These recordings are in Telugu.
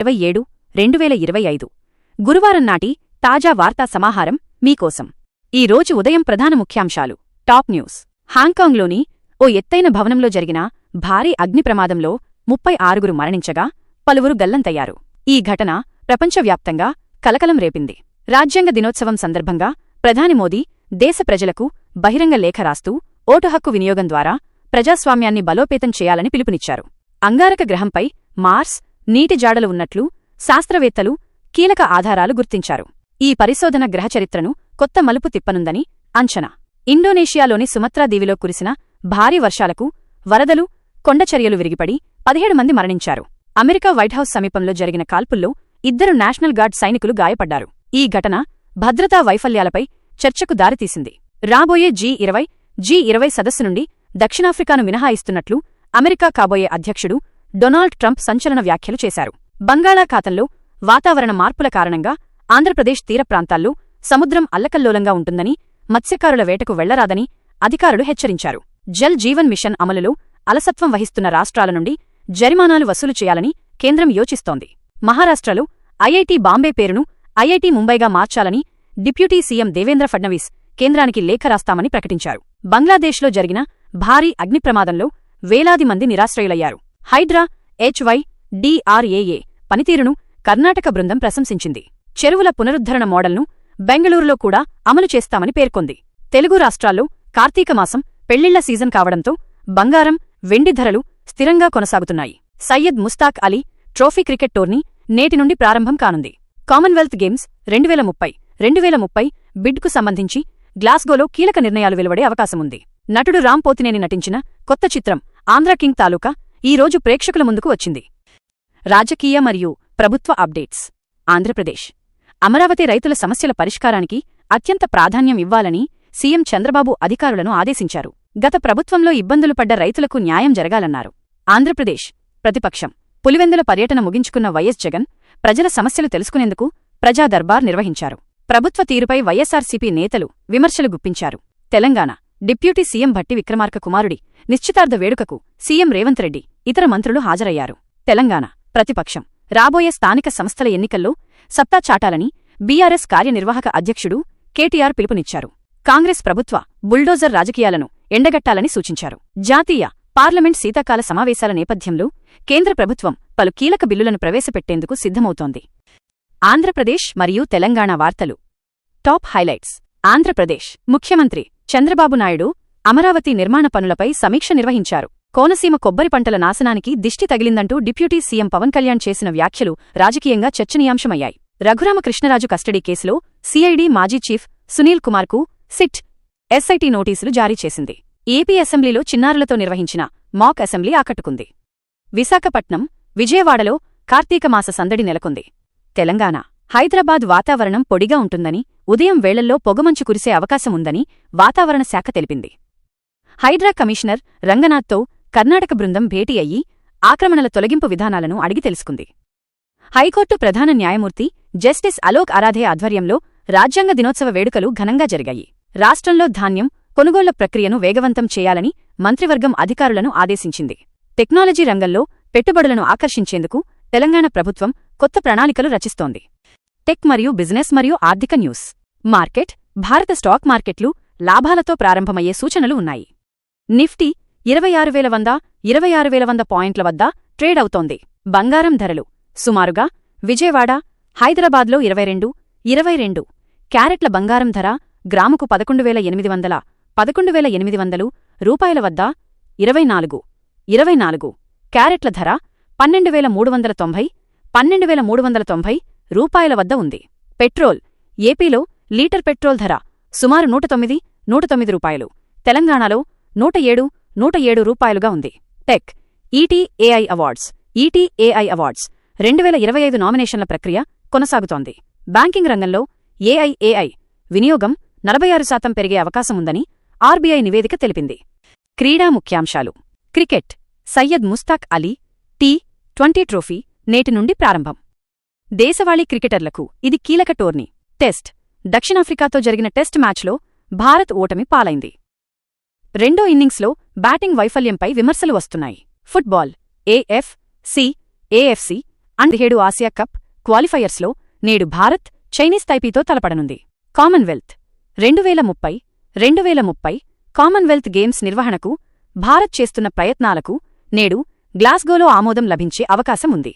ఇరవై ఏడు రెండు వేల ఇరవై ఐదు. గురువారం నాటి తాజా వార్తా సమాహారం మీకోసం. ఈ రోజు ఉదయం ప్రధాన ముఖ్యాంశాలు. Top news. హాంకాంగ్లోని ఓ ఎత్తైన భవనంలో జరిగిన భారీ అగ్ని ప్రమాదంలో ముప్పై ఆరుగురు మరణించగా పలువురు గల్లంతయ్యారు. ఈ ఘటన ప్రపంచవ్యాప్తంగా కలకలం రేపింది. రాజ్యాంగ దినోత్సవం సందర్భంగా ప్రధాని మోదీ దేశ ప్రజలకు బహిరంగ లేఖ రాస్తూ ఓటు హక్కు వినియోగం ద్వారా ప్రజాస్వామ్యాన్ని బలోపేతం చేయాలని పిలుపునిచ్చారు. అంగారక గ్రహంపై మార్స్ నీటి జాడలు ఉన్నట్లు శాస్త్రవేత్తలు కీలక ఆధారాలు గుర్తించారు. ఈ పరిశోధన గ్రహచరిత్రను కొత్త మలుపు తిప్పనుందని అంచనా. ఇండోనేషియాలోని సుమత్రా దీవిలో కురిసిన భారీ వర్షాలకు వరదలు కొండచర్యలు విరిగిపడి పదిహేడు మంది మరణించారు. అమెరికా వైట్హౌస్ సమీపంలో జరిగిన కాల్పుల్లో ఇద్దరు నేషనల్ గార్డ్ సైనికులు గాయపడ్డారు. ఈ ఘటన భద్రతా వైఫల్యాలపై చర్చకు దారితీసింది. రాబోయే జీ ఇరవై జీ ఇరవై సదస్సు నుండి దక్షిణాఫ్రికాను మినహాయిస్తున్నట్లు అమెరికా కాబోయే అధ్యక్షుడు డొనాల్డ్ ట్రంప్ సంచలన వ్యాఖ్యలు చేశారు. బంగాళాఖాతంలో వాతావరణ మార్పుల కారణంగా ఆంధ్రప్రదేశ్ తీర ప్రాంతాల్లో సముద్రం అల్లకల్లోలంగా ఉంటుందని మత్స్యకారుల వేటకు వెళ్ళరాదని అధికారులు హెచ్చరించారు. జల్ జీవన్ మిషన్ అమలులో అలసత్వం వహిస్తున్న రాష్ట్రాల నుండి జరిమానాలు వసూలు చేయాలని కేంద్రం యోచిస్తోంది. మహారాష్ట్రలో ఐఐటి బాంబే పేరును ఐఐటి ముంబైగా మార్చాలని డిప్యూటీ సీఎం దేవేంద్ర ఫడ్నవీస్ కేంద్రానికి లేఖ రాస్తామని ప్రకటించారు. బంగ్లాదేశ్లో జరిగిన భారీ అగ్నిప్రమాదంలో వేలాది మంది నిరాశ్రయులయ్యారు. హైడ్రా హెచ్వై డిఆర్ఏఏ పనితీరును కర్ణాటక బృందం ప్రశంసించింది. చెరువుల పునరుద్ధరణ మోడల్ను బెంగళూరులో కూడా అమలు చేస్తామని పేర్కొంది. తెలుగు రాష్ట్రాల్లో కార్తీకమాసం పెళ్ళిళ్ళ సీజన్ కావడంతో బంగారం వెండి ధరలు స్థిరంగా కొనసాగుతున్నాయి. Syed Mushtaq Ali trophy cricket tourney నేటి నుండి ప్రారంభం కానుంది. కామన్వెల్త్ గేమ్స్ రెండువేల ముప్పై రెండువేల ముప్పై బిడ్కు సంబంధించి గ్లాస్గోలో కీలక నిర్ణయాలు వెలువడే అవకాశముంది. నటుడు రామ్ పోతినేని నటించిన కొత్త చిత్రం ఆంధ్ర కింగ్ తాలూకా ఈ రోజు ప్రేక్షకుల ముందుకు వచ్చింది. రాజకీయ మరియు ప్రభుత్వ అప్డేట్స్. ఆంధ్రప్రదేశ్. అమరావతి రైతుల సమస్యల పరిష్కారానికి అత్యంత ప్రాధాన్యం ఇవ్వాలని సీఎం చంద్రబాబు అధికారులను ఆదేశించారు. గత ప్రభుత్వంలో ఇబ్బందులు పడ్డ రైతులకు న్యాయం జరగాలన్నారు. ఆంధ్రప్రదేశ్. ప్రతిపక్షం. పులివెందుల పర్యటన ముగించుకున్న వైఎస్ జగన్ ప్రజల సమస్యలు తెలుసుకునేందుకు ప్రజా దర్బార్ నిర్వహించారు. ప్రభుత్వ తీరుపై వైఎస్సార్సీపీ నేతలు విమర్శలు గుప్పించారు. తెలంగాణ. డిప్యూటీ సీఎం భట్టి విక్రమార్క కుమారుడి నిశ్చితార్థ వేడుకకు సీఎం రేవంత్ రెడ్డి ఇతర మంత్రులు హాజరయ్యారు. తెలంగాణ ప్రతిపక్షం. రాబోయే స్థానిక సంస్థల ఎన్నికల్లో సత్తా చాటాలని బీఆర్ఎస్ కార్యనిర్వాహక అధ్యక్షుడు కేటీఆర్ పిలుపునిచ్చారు. కాంగ్రెస్ ప్రభుత్వ బుల్డోజర్ రాజకీయాలను ఎండగట్టాలని సూచించారు. జాతీయ పార్లమెంట్ శీతాకాల సమావేశాల నేపథ్యంలో కేంద్ర ప్రభుత్వం పలు కీలక బిల్లులను ప్రవేశపెట్టేందుకు సిద్ధమవుతోంది. ఆంధ్రప్రదేశ్ మరియు తెలంగాణ వార్తలు. Top highlights. ఆంధ్రప్రదేశ్ ముఖ్యమంత్రి చంద్రబాబు నాయుడు అమరావతి నిర్మాణ పనులపై సమీక్ష నిర్వహించారు. కోనసీమ కొబ్బరి పంటల నాశనానికి దిష్టి తగిలిందంటూ డిప్యూటీ సీఎం పవన్ కళ్యాణ్ చేసిన వ్యాఖ్యలు రాజకీయంగా చర్చనీయాంశమయ్యాయి. రఘురామకృష్ణరాజు కస్టడీ కేసులో సిఐడి మాజీ చీఫ్ సునీల్ కుమార్కు సిట్ ఎస్ఐటి నోటీసులు జారీ చేసింది. ఏపీ అసెంబ్లీలో చిన్నారులతో నిర్వహించిన మాక్ అసెంబ్లీ ఆకట్టుకుంది. విశాఖపట్నం విజయవాడలో కార్తీకమాస సందడి నెలకొంది. తెలంగాణ హైదరాబాద్ వాతావరణం పొడిగా ఉంటుందని ఉదయం వేళల్లో పొగమంచు కురిసే అవకాశముందని వాతావరణ శాఖ తెలిపింది. హైడ్రా కమిషనర్ రంగనాథ్తో కర్ణాటక బృందం భేటీ అయ్యి ఆక్రమణల తొలగింపు విధానాలను అడిగి తెలుసుకుంది. హైకోర్టు ప్రధాన న్యాయమూర్తి జస్టిస్ అలోక్ ఆరాధే ఆధ్వర్యంలో రాజ్యాంగ దినోత్సవ వేడుకలు ఘనంగా జరిగాయి. రాష్ట్రంలో ధాన్యం కొనుగోళ్ళ ప్రక్రియను వేగవంతం చేయాలని మంత్రివర్గం అధికారులను ఆదేశించింది. టెక్నాలజీ రంగంలో పెట్టుబడులను ఆకర్షించేందుకు తెలంగాణ ప్రభుత్వం కొత్త ప్రణాళికలు రచిస్తోంది. టెక్ మరియు బిజినెస్ మరియు ఆర్థిక న్యూస్. మార్కెట్ భారత స్టాక్ మార్కెట్లు లాభాలతో ప్రారంభమయ్యే సూచనలు ఉన్నాయి. నిఫ్టీ ఇరవై ఆరు వేల వంద ఇరవై ఆరు వేల వంద పాయింట్ల వద్ద ట్రేడ్ అవుతోంది. బంగారం ధరలు సుమారుగా విజయవాడ హైదరాబాద్లో ఇరవై రెండు ఇరవై రెండు. క్యారెట్ల బంగారం ధర గ్రాముకు పదకొండు వేల ఎనిమిది వందల పదకొండు వేల ఎనిమిది వందలు రూపాయల వద్ద ఇరవై నాలుగు ఇరవై నాలుగు. క్యారెట్ల ధర పన్నెండు వేల మూడు వందల తొంభై పన్నెండు వేల మూడు వందల తొంభై రూపాయల వద్ద ఉంది. పెట్రోల్ ఏపీలో లీటర్ పెట్రోల్ ధర సుమారు నూట తొమ్మిది నూట తొమ్మిది రూపాయలు. తెలంగాణలో నూట ఏడు నూట ఏడు రూపాయలుగా ఉంది. Tech ETAI awards ETAI awards రెండు వేల ఇరవై ఐదు నామినేషన్ల ప్రక్రియ కొనసాగుతోంది. బ్యాంకింగ్ రంగంలో ఏఐఏఐ వినియోగం నలభై ఆరు శాతం పెరిగే అవకాశముందని ఆర్బీఐ నివేదిక తెలిపింది. క్రీడా ముఖ్యాంశాలు. Cricket Syed Mushtaq Ali T twenty trophy నేటి నుండి ప్రారంభం. దేశవాళీ క్రికెటర్లకు ఇది కీలక టోర్నీ. టెస్ట్. దక్షిణాఫ్రికాతో జరిగిన టెస్ట్ మ్యాచ్లో భారత్ ఓటమి పాలైంది. రెండో ఇన్నింగ్స్లో బ్యాటింగ్ వైఫల్యంపై విమర్శలు వస్తున్నాయి. ఫుట్బాల్. ఏఎఫ్ సి ఏఎఫ్సి పదిహేడు ఆసియా కప్ క్వాలిఫైయర్స్లో నేడు భారత్ చైనీస్ తైపీతో తలపడనుంది. కామన్వెల్త్. రెండువేల ముప్పై రెండువేల ముప్పై కామన్వెల్త్ గేమ్స్ నిర్వహణకు భారత్ చేస్తున్న ప్రయత్నాలకు నేడు గ్లాస్గోలో ఆమోదం లభించే అవకాశం ఉంది.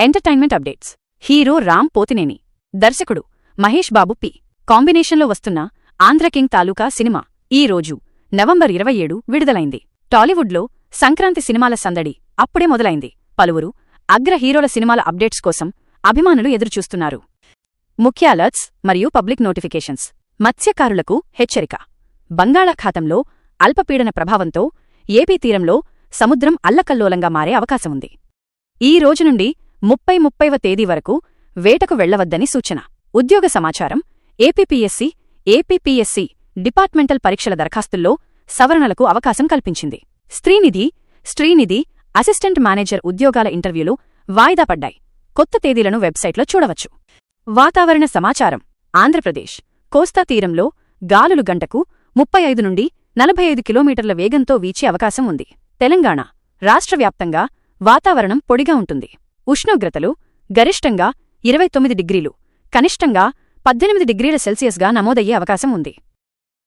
Entertainment updates. Hero Ram Pothineni. దర్శకుడు మహేష్ బాబు పి. కాంబినేషన్లో వస్తున్న ఆంధ్రకింగ్ తాలూకా సినిమా ఈ రోజు నవంబర్ ఇరవై ఏడు విడుదలైంది. టాలీవుడ్లో సంక్రాంతి సినిమాల సందడి అప్పుడే మొదలైంది. పలువురు అగ్ర హీరోల సినిమాల అప్డేట్స్ కోసం అభిమానులు ఎదురుచూస్తున్నారు. ముఖ్య అలర్ట్స్ మరియు పబ్లిక్ నోటిఫికేషన్స్. మత్స్యకారులకు హెచ్చరిక. బంగాళాఖాతంలో అల్పపీడన ప్రభావంతో ఏపీ తీరంలో సముద్రం అల్లకల్లోలంగా మారే అవకాశముంది. ఈ రోజు నుండి ముప్పై ముప్పైవ తేదీ వరకు వేటకు వెళ్ళవద్దని సూచన. ఉద్యోగ సమాచారం ఏపీపీఎస్సీ ఏపీపీఎస్సీ డిపార్ట్మెంటల్ పరీక్షల దరఖాస్తుల్లో సవరణలకు అవకాశం కల్పించింది. స్త్రీనిధి స్త్రీనిధి అసిస్టెంట్ మేనేజర్ ఉద్యోగాల ఇంటర్వ్యూలు వాయిదా పడ్డాయి. కొత్త తేదీలను వెబ్సైట్లో చూడవచ్చు. వాతావరణ సమాచారం ఆంధ్రప్రదేశ్ కోస్తా తీరంలో గాలులు గంటకు ముప్పై ఐదు నుండి నలభై ఐదు కిలోమీటర్ల వేగంతో వీచే అవకాశం ఉంది. తెలంగాణ రాష్ట్ర వ్యాప్తంగా వాతావరణం పొడిగా ఉంటుంది. ఉష్ణోగ్రతలు గరిష్టంగా ఇరవై తొమ్మిది డిగ్రీలు కనిష్టంగా పద్దెనిమిది డిగ్రీల సెల్సియస్గా నమోదయ్యే అవకాశం ఉంది.